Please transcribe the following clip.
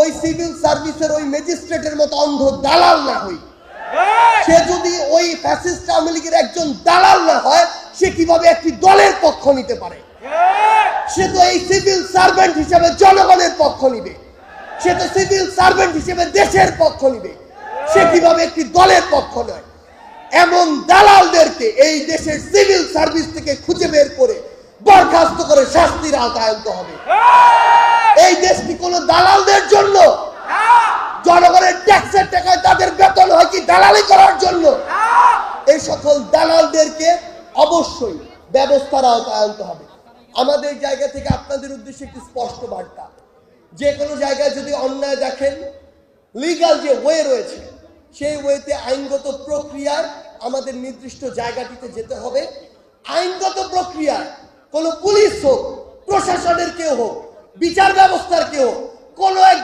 ওই সিভিল সার্ভিসের ওই ম্যাজিস্ট্রেটের মতো অন্ধ দালাল না হই। সে যদি ওই ফ্যাসিস্ট আওয়ামী লীগের একজন দালাল না হয় সে কীভাবে একটি দলের পক্ষ নিতে পারে? সে তো এই সিভিল সার্ভেন্ট হিসেবে জনগণের পক্ষ নিবে। সে তো সিভিল সার্ভেন্ট হিসেবে দেশের পক্ষ নিবে। সে কীভাবে একটি দলের পক্ষ নয়? এমন দালালদেরকে এই দেশের সিভিল সার্ভিস থেকে খুঁজে বের করে বরখাস্ত করে শাস্তির আওতায় আনতে হবে এই দেশটি কোনো দালালদের জন্য। জনগণের ট্যাক্সের টাকায় তাদের বেতন হয় কি দালালি করার জন্য? এই সকল দালালদেরকে অবশ্যই ব্যবস্থার আওতায় আনতে হবে। আমাদের জায়গা থেকে আপনাদের উদ্দেশ্যে একটি স্পষ্ট বার্তা। যে কোনো জায়গায় যদি অন্যায় দেখেন লিগাল যে ওয়ে রয়েছে, সেই ওয়েতে আইনগত প্রক্রিয়ার আমাদের নির্দিষ্ট জায়গাটিতে যেতে হবে। আইনগত প্রক্রিয়ায় কোনো পুলিশ হোক, প্রশাসনের কেউ হোক, বিচার ব্যবস্থার কেউ হোক